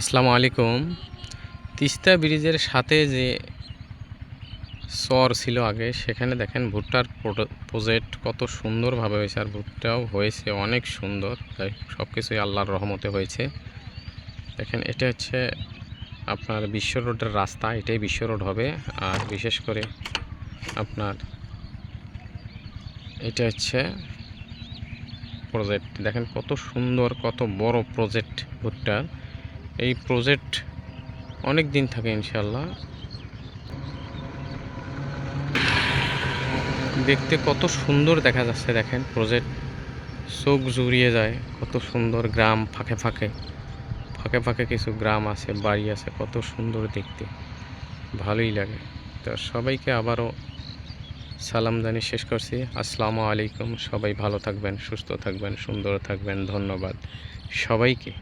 আসসালামু আলাইকুম। তিস্তা ব্রিজের সাথে যে চর ছিল আগে, সেখানে দেখেন ভুট্টার প্রজেক্ট কত সুন্দরভাবে হয়েছে আর ভুট্টাও হয়েছে অনেক সুন্দর। তাই সব কিছুই আল্লাহর রহমতে হয়েছে। দেখেন, এটা হচ্ছে আপনার বিশ্ব রোডের রাস্তা, এটাই বিশ্ব রোড হবে। আর বিশেষ করে আপনার এটা হচ্ছে প্রজেক্ট। দেখেন কত সুন্দর, কত বড় প্রজেক্ট ভুট্টার। এই প্রজেক্ট অনেক দিন থাকে ইনশাল্লাহ দেখতে কত সুন্দর দেখা যাচ্ছে দেখেন প্রজেক্ট চোখ জুড়িয়ে যায়, কত সুন্দর গ্রাম ফাঁকে ফাঁকে। ফাঁকে ফাঁকে কিছু গ্রাম আছে, বাড়ি আছে, কত সুন্দর দেখতে। ভালোই লাগে। তো সবাইকে আবারও সালাম জানিয়ে শেষ করছি। আসসালামু আলাইকুম। সবাই ভালো থাকবেন, সুস্থ থাকবেন, সুন্দর থাকবেন। ধন্যবাদ সবাইকে।